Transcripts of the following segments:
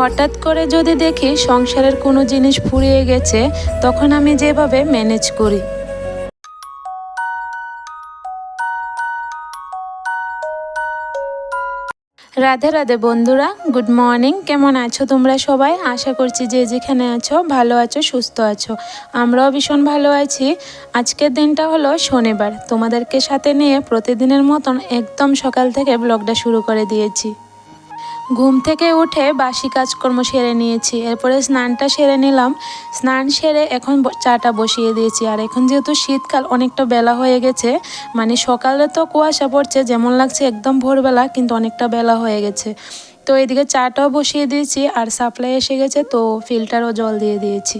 হঠাৎ করে যদি দেখি সংসারের কোনো জিনিস ফুরিয়ে গেছে, তখন আমি যেভাবে ম্যানেজ করি। রাধে রাধে বন্ধুরা, গুড মর্নিং। কেমন আছো তোমরা সবাই? আশা করছি যে যেখানে আছো, ভালো আছো, সুস্থ আছো। আমরাও ভীষণ ভালো আছি। আজকের দিনটা হলো শনিবার। তোমাদেরকে সাথে নিয়ে প্রতিদিনের মতন একদম সকাল থেকে ব্লগটা শুরু করে দিয়েছি। ঘুম থেকে উঠে বাসি কাজকর্ম সেরে নিয়েছি। এরপরে স্নানটা সেরে নিলাম। স্নান সেরে এখন চাটা বসিয়ে দিয়েছি। আর এখন যেহেতু শীতকাল, অনেকটা বেলা হয়ে গেছে মানে সকালে তো কুয়াশা পড়ছে, যেমন লাগছে একদম ভোরবেলা, কিন্তু অনেকটা বেলা হয়ে গেছে। তো এদিকে চাটাও বসিয়ে দিয়েছি, আর সাপ্লাই এসে গেছে, তো ফিল্টারও জল দিয়ে দিয়েছি।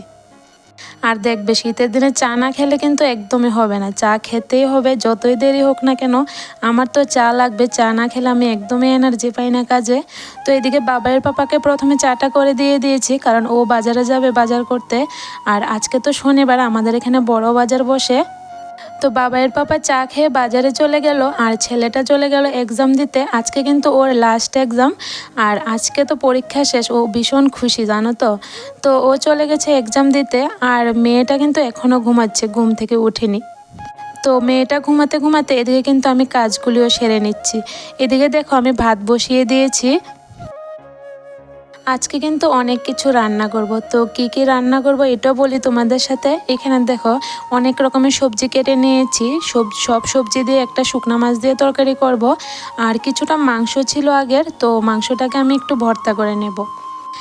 আর দেখবে শীতের দিনে চা না খেলে কিন্তু একদমই হবে না। চা খেতেই হবে, যতই দেরি হোক না কেন। আমার তো চা লাগবে, চা না খেলে আমি একদমই এনার্জি পাই না কাজে। তো এদিকে বাবাইয়ের পাপাকে প্রথমে চাটা করে দিয়ে দিয়েছি, কারণ ও বাজারে যাবে বাজার করতে। আর আজকে তো শনিবার, আমাদের এখানে বড় বাজার বসে। তো বাবাইয়ের পাপা চা খেয়ে বাজারে চলে গেল আর ছেলেটা চলে গেল এক্সাম দিতে। আজকে কিন্তু ওর লাস্ট এক্সাম আর আজকে তো পরীক্ষা শেষ। ও ভীষণ খুশি, জানো তো? তো ও চলে গেছে এক্সাম দিতে আর মেয়েটা কিন্তু এখনও ঘুমাচ্ছে, ঘুম থেকে উঠেনি। তো মেয়েটা ঘুমাতে ঘুমাতে এদিকে কিন্তু আমি কাজগুলিও সেরে নিচ্ছি। এদিকে দেখো আমি ভাত বসিয়ে দিয়েছি। আজকে কিন্তু অনেক কিছু রান্না করব। তো কি কি রান্না করব এটাও বলি তোমাদের সাথে। এখানে দেখো, অনেক রকমের সবজি কেটে নিয়েছি। সব সব সবজি দিয়ে একটা শুকনো মাছ দিয়ে তরকারি করব। আর কিছুটা মাংস ছিল আগের, তো মাংসটাকে আমি একটু ভর্তা করে নেব।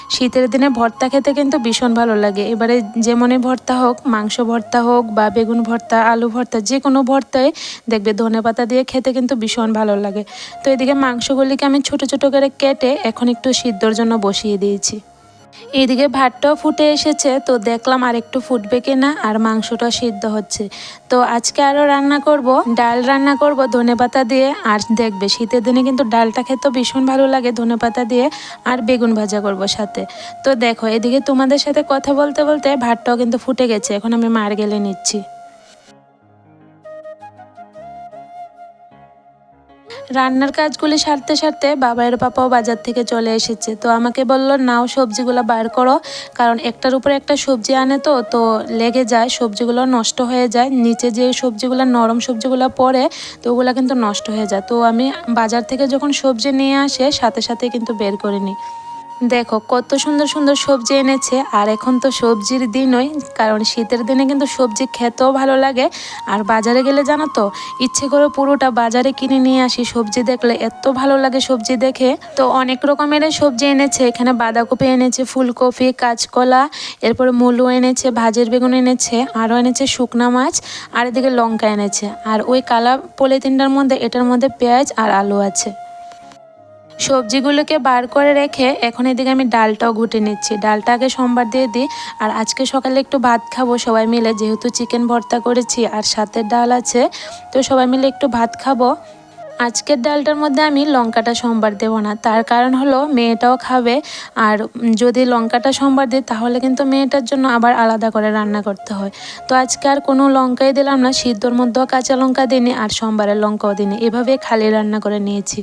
শীতের দিনে ভর্তা খেতে কিন্তু ভীষণ ভালো লাগে। এবারে যেমনই ভর্তা হোক, মাংস ভর্তা হোক বা বেগুন ভর্তা, আলু ভর্তা, যে কোনো ভর্তায় দেখবে ধনে পাতা দিয়ে খেতে কিন্তু ভীষণ ভালো লাগে। তো এদিকে মাংসগুলিকে আমি ছোট ছোট করে কেটে এখন একটু সিদ্ধর জন্য বসিয়ে দিয়েছি। এদিকে ভাতটাও ফুটে এসেছে, তো দেখলাম আর একটু ফুটবে কিনা আর মাংসটা সিদ্ধ হচ্ছে। তো আজকে আরও রান্না করব। ডাল রান্না করব ধনে পাতা দিয়ে, আর দেখবে শীতের দিনে কিন্তু ডালটা খেতে ভীষণ ভালো লাগে ধনে পাতা দিয়ে আর বেগুন ভাজা করব সাথে। তো দেখো, এদিকে তোমাদের সাথে কথা বলতে বলতে ভাতটাও কিন্তু ফুটে গেছে, এখন আমি মার গেলে নিচ্ছি। রান্নার কাজগুলি সারতে সারতে বাবাইয়ের পাপাও বাজার থেকে চলে এসেছে। তো আমাকে বলল, নাও সবজিগুলো বার করো, কারণ একটার উপরে একটা সবজি আনে তো তো লেগে যায়, সবজিগুলো নষ্ট হয়ে যায়। নিচে যে সবজিগুলো, নরম সবজিগুলো পড়ে, তো ওগুলো কিন্তু নষ্ট হয়ে যায়। তো আমি বাজার থেকে যখন সবজি নিয়ে আসে, সাথে সাথে কিন্তু বের করে নিই। দেখো, কত সুন্দর সুন্দর সবজি এনেছে, আর এখন তো সবজির দিনই, কারণ শীতের দিনে কিন্তু সবজি খেতেও ভালো লাগে। আর বাজারে গেলে জানো তো, ইচ্ছে করে পুরোটা বাজারে কিনে নিয়ে আসি, সবজি দেখলে এত ভালো লাগে সবজি দেখে। তো অনেক রকমের সবজি এনেছে, এখানে বাঁধাকপি এনেছে, ফুলকপি, কাঁচকলা, এরপরে মূলো এনেছে, ভাজের বেগুন এনেছে, আরও এনেছে শুকনা মাছ, আর এদিকে লঙ্কা এনেছে। আর ওই কালা পলিথিনটার মধ্যে, এটার মধ্যে পেঁয়াজ আর আলু আছে। সবজিগুলোকে বার করে রেখে এখন এদিকে আমি ডালটাও ঘুটে নিচ্ছি। ডালটা আগে সোমবার দিয়ে দিই আর আজকে সকালে একটু ভাত খাব সবাই মিলে, যেহেতু চিকেন ভর্তা করেছি আর সাথে ডাল আছে, তো সবাই মিলে একটু ভাত খাব। আজকের ডালটার মধ্যে আমি লঙ্কাটা সোমবার দেবো না, তার কারণ হলো মেয়েটাও খাবে আর যদি লঙ্কাটা সোমবার দিই তাহলে কিন্তু মেয়েটার জন্য আবার আলাদা করে রান্না করতে হয়। তো আজকে আর কোনো লঙ্কাই দিলাম না, সিদ্ধর মধ্যেও কাঁচা লঙ্কা দিইনি আর সোমবারের লঙ্কাও দিইনি, এভাবে খালি রান্না করে নিয়েছি।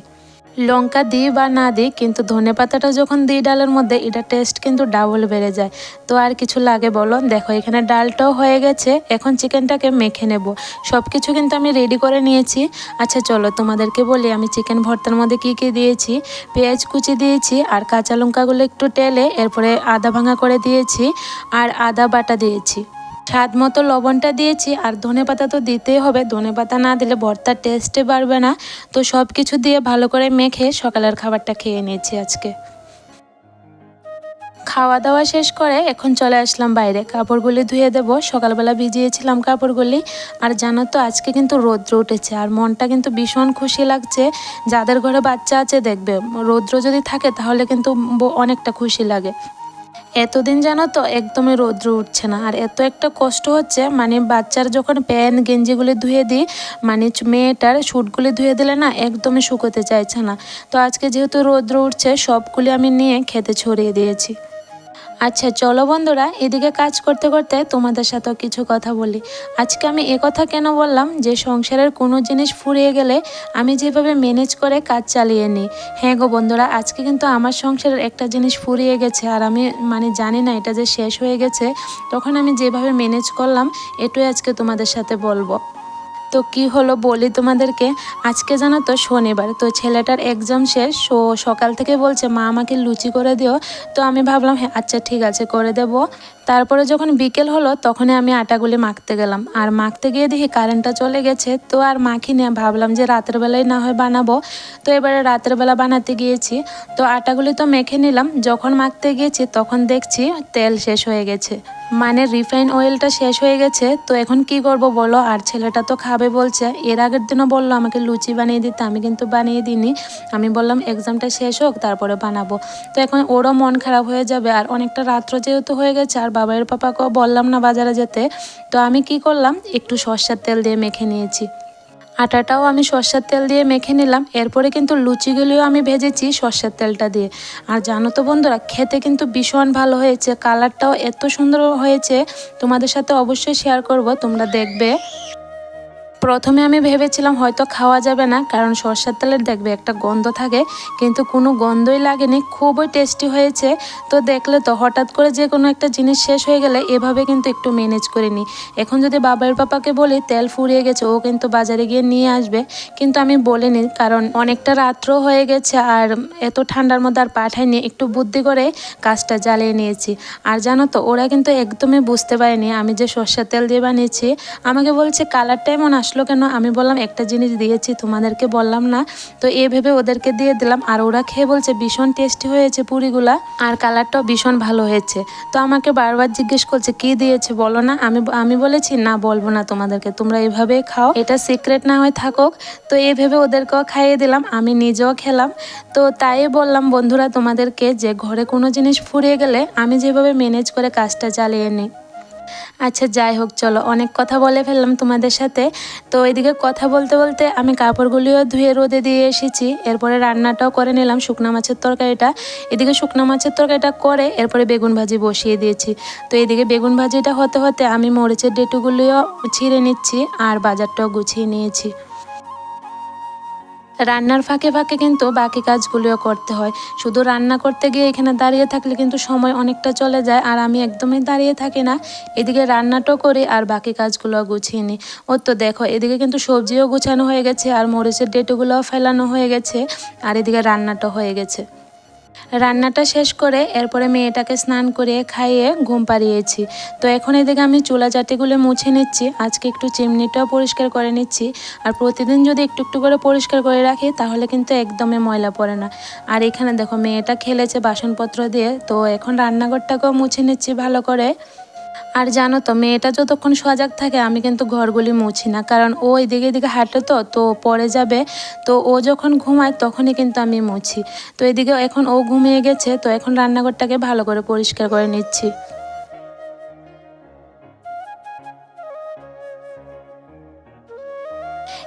লঙ্কা দিই বা না দিই, কিন্তু ধনে পাতাটা যখন দিই ডালের মধ্যে, এটা টেস্ট কিন্তু ডাবল বেড়ে যায়। তো আর কিছু লাগে বলো? দেখো, এখানে ডালটাও হয়ে গেছে। এখন চিকেনটাকে মেখে নেব। সব কিছু কিন্তু আমি রেডি করে নিয়েছি। আচ্ছা চলো তোমাদেরকে বলি, আমি চিকেন ভর্তার মধ্যে কী কী দিয়েছি? পেঁয়াজ কুচি দিয়েছি, আর কাঁচা লঙ্কাগুলো একটু টেলে, এরপরে আদা ভাঙা করে দিয়েছি, আর আদা বাটা দিয়েছি। স্বাদ মতো লবণটা দিয়েছি, আর ধনে পাতা তো দিতেই হবে। ধনে পাতা না দিলে ভর্তার টেস্টে বাড়বে না। তো সব কিছু দিয়ে ভালো করে মেখে সকালের খাবারটা খেয়ে নিয়েছি আজকে। খাওয়া দাওয়া শেষ করে এখন চলে আসলাম বাইরে। কাপড়গুলি ধুয়ে দেবো। সকালবেলা ভিজিয়েছিলাম কাপড়গুলি। আর জানো তো, আজকে কিন্তু রৌদ্র উঠেছে, আর মনটা কিন্তু ভীষণ খুশি লাগছে। যাদের ঘরে বাচ্চা আছে দেখবে, রৌদ্র যদি থাকে তাহলে কিন্তু অনেকটা খুশি লাগে। এতদিন জানো তো, একদমই রৌদ্র উঠছে না। আর এত একটা কষ্ট হচ্ছে মানে বাচ্চার যখন প্যান্ট গেঞ্জিগুলি ধুয়ে দিই মানে মেয়েটার শ্যুটগুলি ধুয়ে দিলে না একদমই শুকোতে চাইছে না। তো আজকে যেহেতু রৌদ্র উঠছে, সবগুলি আমি নিয়ে খেতে ছড়িয়ে দিয়েছি। আচ্ছা চলো বন্ধুরা, এদিকে কাজ করতে করতে তোমাদের সাথেও কিছু কথা বলি। আজকে আমি কথা কেন বললাম? যে সংসারের কোনো জিনিস ফুরিয়ে গেলে আমি যেভাবে ম্যানেজ করে কাজ চালিয়ে নিই। হ্যাঁ গো বন্ধুরা, আজকে কিন্তু আমার সংসারের একটা জিনিস ফুরিয়ে গেছে, আর আমি মানে জানি না এটা যে শেষ হয়ে গেছে, তখন আমি যেভাবে ম্যানেজ করলাম, এটাই আজকে তোমাদের সাথে বলব। তো কি হলো বলি তোমাদেরকে? আজকে জানো তো শনিবার, তো ছেলেটার এক্সাম শেষ ও সকাল থেকে বলছে, মা, আমাকে লুচি করে দিও। তো আমি ভাবলাম হ্যাঁ আচ্ছা ঠিক আছে, করে দেব। তারপরে যখন বিকেল হলো, তখনই আমি আটাগুলি মাখতে গেলাম। আর মাখতে গিয়ে দেখি কারেন্টটা চলে গেছে, তো আর মাখি নিয়ে ভাবলাম যে রাতের বেলায় না হয় বানাবো। তো এবারে রাতের বেলা বানাতে গিয়েছি। তো আটাগুলি তো মেখে নিলাম। যখন মাখতে গিয়েছি, তখন দেখছি তেল শেষ হয়ে গেছে। মানে রিফাইন অয়েলটা শেষ হয়ে গেছে। তো এখন কি করব বলো? আর ছেলেটা তো খাবে বলছে। এর আগের দিনও বলল আমাকে লুচি বানিয়ে দিতে। আমি কিন্তু বানিয়ে দিইনি। আমি বললাম এক্সামটা শেষ হোক, তারপরে বানাবো। তো এখন ওরও মন খারাপ হয়ে যাবে। আর অনেকটা রাত্র যেহেতু হয়ে গেছে, আর বাবার পাপাকেও বললাম না বাজারে যেতে। তো আমি কি করলাম? একটু সর্ষার তেল দিয়ে মেখে নিয়েছি। আটাটাও আমি সর্ষার তেল দিয়ে মেখে নিলাম। এরপরে কিন্তু লুচিগুলিও আমি ভেজেছি সর্ষার তেলটা দিয়ে। আর জানো তো বন্ধুরা, খেতে কিন্তু ভীষণ ভালো হয়েছে। কালারটাও এত সুন্দর হয়েছে। তোমাদের সাথে অবশ্যই শেয়ার করব, তোমরা দেখবে। প্রথমে আমি ভেবেছিলাম হয়তো খাওয়া যাবে না, কারণ সর্ষের তেলের দেখবে একটা গন্ধ থাকে, কিন্তু কোনো গন্ধই লাগেনি, খুবই টেস্টি হয়েছে। তো দেখলে তো হঠাৎ করে যে কোনো একটা জিনিস শেষ হয়ে গেলে এভাবে কিন্তু একটু ম্যানেজ করে নিই। এখন যদি বাবার পাপাকে বলি, তেল ফুরিয়ে গেছে, ও কিন্তু বাজারে গিয়ে নিয়ে আসবে। কিন্তু আমি বলিনি, কারণ অনেকটা রাত্র হয়ে গেছে, আর এত ঠান্ডার মধ্যে আর পাঠাইনি, একটু বুদ্ধি করে কাজটা জ্বালিয়ে নিয়েছি। আর জানো তো, ওরা কিন্তু একদমই বুঝতে পারেনি আমি যে সর্ষের তেল দিয়ে বানিয়েছি। আমাকে বলছে কালারটা এমন আসলো আসলো কেন? আমি বললাম, একটা জিনিস দিয়েছি, তোমাদেরকে বললাম না। তো এ ভেবে ওদেরকে দিয়ে দিলাম, আর ওরা খেয়ে বলছে, ভীষণ টেস্টি হয়েছে পুরিগুলা, আর কালারটাও ভীষণ ভালো হয়েছে। তো আমাকে বারবার জিজ্ঞেস করছে, কি দিয়েছে বলো না? আমি আমি বলেছি, না, বলব না তোমাদেরকে, তোমরা এভাবেই খাও, এটা সিক্রেট না হয়ে থাকুক। তো এই ভেবে ওদেরকেও খাইয়ে দিলাম, আমি নিজেও খেলাম। তো তাই বললাম, বন্ধুরা, তোমাদেরকে যে ঘরে কোনো জিনিস ফুরিয়ে গেলে, আমি যেভাবে ম্যানেজ করে কাজটা চালিয়ে নিই। আচ্ছা যাই হোক, চলো। অনেক কথা বলে ফেললাম তোমাদের সাথে। তো এদিকে কথা বলতে বলতে আমি কাপড়গুলিও ধুয়ে রোদে দিয়ে এসেছি। এরপরে রান্নাটাও করে নিলাম শুকনা মাছের তরকারিটা। এদিকে শুকনা মাছের তরকারিটা করে এরপরে বেগুন ভাজি বসিয়ে দিয়েছি। তো এদিকে বেগুন ভাজিটা হতে হতে আমি মরিচের ডেটুগুলিও ছিঁড়ে নিচ্ছি আর বাজারটাও গুছিয়ে নিয়েছি। রান্নার ফাঁকে ফাঁকে কিন্তু বাকি কাজগুলিও করতে হয়। শুধু রান্না করতে গিয়ে এখানে দাঁড়িয়ে থাকলে কিন্তু সময় অনেকটা চলে যায়, আর আমি একদমই দাঁড়িয়ে থাকি না। এদিকে রান্নাটাও করি আর বাকি কাজগুলো গুছিয়ে নিই। ও তো দেখো, এদিকে কিন্তু সবজিও গুছানো হয়ে গেছে, আর মরিচের ডেটুগুলোও ফেলানো হয়ে গেছে, আর এদিকে রান্নাটা হয়ে গেছে। রান্নাটা শেষ করে এরপরে মেয়েটাকে স্নান করিয়ে খাইয়ে ঘুম পাড়িয়েছি। তো এখন এদিকে আমি চুলা জাতিগুলো মুছে নিচ্ছি। আজকে একটু চিমনিটাও পরিষ্কার করে নিচ্ছি। আর প্রতিদিন যদি একটু একটু করে পরিষ্কার করে রাখি, তাহলে কিন্তু একদমই ময়লা পড়ে না। আর এখানে দেখো মেয়েটা খেলেছে বাসনপত্র দিয়ে। তো এখন রান্নাঘরটাকেও মুছে নিচ্ছি ভালো করে। আর জানো তো, মেয়েটা যতক্ষণ সজাগ থাকে, আমি কিন্তু ঘরগুলি মুছি না। কারণ ও এদিকে এদিকে হাঁটে তো তো পরে যাবে, তো ও যখন ঘুমায় তখনই কিন্তু আমি মুছি। তো এদিকে এখন ও ঘুমিয়ে গেছে, তো এখন রান্নাঘরটাকে ভালো করে পরিষ্কার করে নিচ্ছি।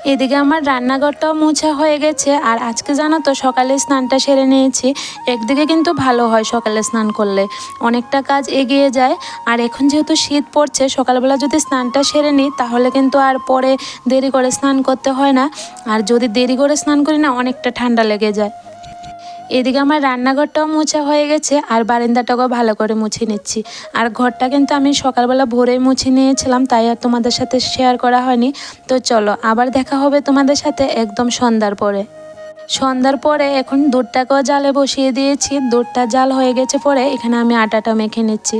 এদিকে আমার রান্নাঘরটাও মোছা হয়ে গেছে, আর আজকে জানো তো সকালে স্নানটা সেরে নিয়েছি। একদিকে কিন্তু ভালো হয় সকালে স্নান করলে, অনেকটা কাজ এগিয়ে যায়। আর এখন যেহেতু শীত পড়ছে, সকালবেলা যদি স্নানটা সেরে নিই, তাহলে কিন্তু আর পরে দেরি করে স্নান করতে হয় না। আর যদি দেরি করে স্নান করি না, অনেকটা ঠান্ডা লেগে যায়। এদিকে আমার রান্নাঘরটাও মোছা হয়ে গেছে, আর বারান্দাটাকেও ভালো করে মুছে নিচ্ছি। আর ঘরটা কিন্তু আমি সকালবেলা ভোরে মুছে নিয়েছিলাম, তাই আর তোমাদের সাথে শেয়ার করা হয়নি। তো চলো, আবার দেখা হবে তোমাদের সাথে একদম সন্ধ্যার পরে। সন্ধ্যার পরে এখন দুধটাকেও জালে বসিয়ে দিয়েছি। দুধটা জাল হয়ে গেছে পরে এখানে আমি আটাটা মেখে নিচ্ছি।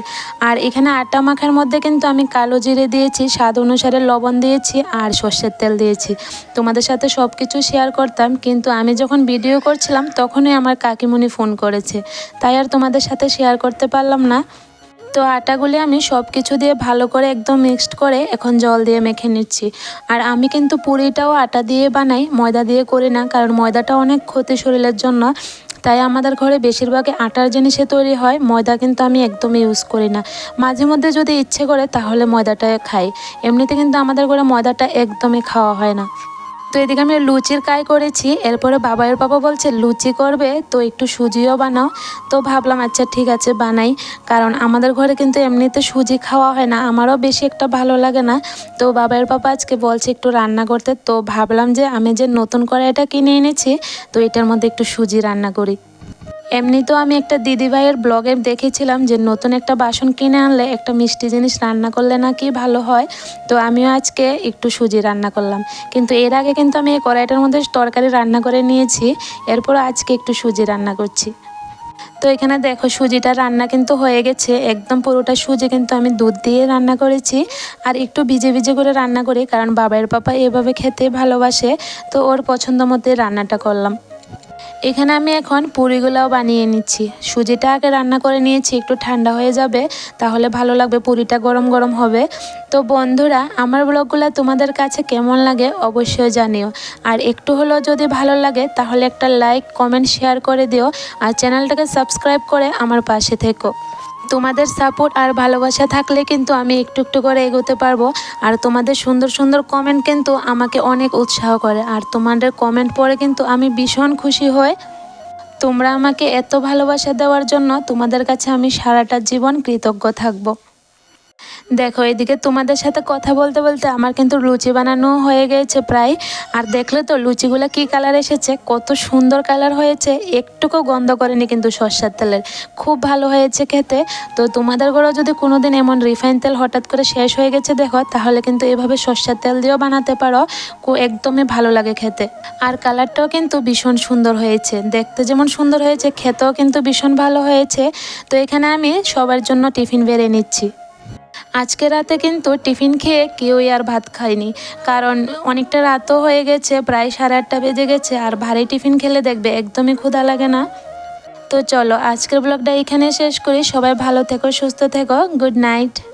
আর এখানে আটা মাখার মধ্যে কিন্তু আমি কালো জিরে দিয়েছি, স্বাদ অনুসারে লবণ দিয়েছি আর সর্ষের তেল দিয়েছি। তোমাদের সাথে সব কিছু শেয়ার করতাম, কিন্তু আমি যখন ভিডিও করছিলাম তখনই আমার কাকিমণি ফোন করেছে। তাই আর তোমাদের সাথে শেয়ার করতে পারলাম না। তো আটাগুলি আমি সব কিছু দিয়ে ভালো করে একদম মিক্সড করে এখন জল দিয়ে মেখে নিচ্ছি। আর আমি কিন্তু পুরিটাও আটা দিয়ে বানাই, ময়দা দিয়ে করি না, কারণ ময়দাটা অনেক ক্ষতি শরীরের জন্য। তাই আমাদের ঘরে বেশিরভাগই আটার জিনিসে তৈরি হয়, ময়দা কিন্তু আমি একদমই ইউজ করি না। মাঝে মধ্যে যদি ইচ্ছে করে তাহলে ময়দাটা খাই। এমনিতে কিন্তু আমাদের ঘরে ময়দাটা একদমই খাওয়া হয় না। তো এদিকে আমি লুচির কাই করেছি, এরপরে বাবাইয়ের বাবা বলছে, লুচি করবে, তো একটু সুজিও বানাও। তো ভাবলাম আচ্ছা ঠিক আছে, বানাই। কারণ আমাদের ঘরে কিন্তু এমনিতে সুজি খাওয়া হয় না, আমারও বেশি একটা ভালো লাগে না। তো বাবাইয়ের বাবা আজকে বলছে একটু রান্না করতে, তো ভাবলাম যে আমি যে নতুন করে এটা কিনে এনেছি, তো এটার মধ্যে একটু সুজি রান্না করি। এমনি তো আমি একটা দিদিভাইয়ের ব্লগে দেখেছিলাম যে নতুন একটা বাসন কিনে আনলে একটা মিষ্টি জিনিস রান্না করলে নাকি ভালো হয়। তো আমিও আজকে একটু সুজি রান্না করলাম। কিন্তু এর আগে কিন্তু আমি এই কড়াইটার মধ্যে তরকারি রান্না করে নিয়েছি। এরপর আজকে একটু সুজি রান্না করছি। তো এখানে দেখো সুজিটা রান্না কিন্তু হয়ে গেছে। একদম পুরোটা সুজি কিন্তু আমি দুধ দিয়ে রান্না করেছি। আর একটু ভিজে ভিজে করে রান্না করি, কারণ বাবার পাপা এভাবে খেতে ভালোবাসে। তো ওর পছন্দ মতো রান্নাটা করলাম। এখানে আমি এখন পুরিগুলাও বানিয়ে নিচ্ছি। সুজিটা আগে রান্না করে নিয়েছি, একটু ঠান্ডা হয়ে যাবে, তাহলে ভালো লাগবে, পুরিটা গরম গরম হবে। তো বন্ধুরা, আমার ব্লগগুলো তোমাদের কাছে কেমন লাগে অবশ্যই জানিও। আর একটু হলেও যদি ভালো লাগে, তাহলে একটা লাইক, কমেন্ট, শেয়ার করে দিও। আর চ্যানেলটাকে সাবস্ক্রাইব করে আমার পাশে থেকো। তোমাদের সাপোর্ট আর ভালোবাসা থাকলে কিন্তু আমি একটু একটু করে এগোতে পারব। আর তোমাদের সুন্দর সুন্দর কমেন্ট কিন্তু আমাকে অনেক উৎসাহ করে। আর তোমাদের কমেন্ট পড়ে কিন্তু আমি ভীষণ খুশি হই। তোমরা আমাকে এত ভালোবাসা দেওয়ার জন্য তোমাদের কাছে আমি সারাটা জীবন কৃতজ্ঞ থাকব। দেখো, এদিকে তোমাদের সাথে কথা বলতে বলতে আমার কিন্তু লুচি বানানো হয়ে গেছে প্রায়। আর দেখলে তো লুচিগুলো কি কালার এসেছে? কত সুন্দর কালার হয়েছে। একটুকু গন্ধ করেনি কিন্তু সর্ষার তেলের। খুব ভালো হয়েছে খেতে। তো তোমাদের ঘরেও যদি কোনোদিন এমন রিফাইন তেল হঠাৎ করে শেষ হয়ে গেছে দেখো, তাহলে কিন্তু এভাবে সর্ষার তেল দিয়েও বানাতে পারো। একদমই ভালো লাগে খেতে। আর কালারটাও কিন্তু ভীষণ সুন্দর হয়েছে। দেখতে যেমন সুন্দর হয়েছে, খেতেও কিন্তু ভীষণ ভালো হয়েছে। তো এখানে আমি সবার জন্য টিফিন বেড়ে নিচ্ছি। আজকে রাতে কিন্তু টিফিন খেয়ে কেউই আর ভাত খায়নি। কারণ অনেকটা রাতও হয়ে গেছে, প্রায় সাড়ে আটটা বেজে গেছে, আর ভারী টিফিন খেলে দেখবে একদমই ক্ষুধা লাগে না। তো চলো, আজকের ব্লগটা এখানে শেষ করি। সবাই ভালো থেকো, সুস্থ থেকো। Good night.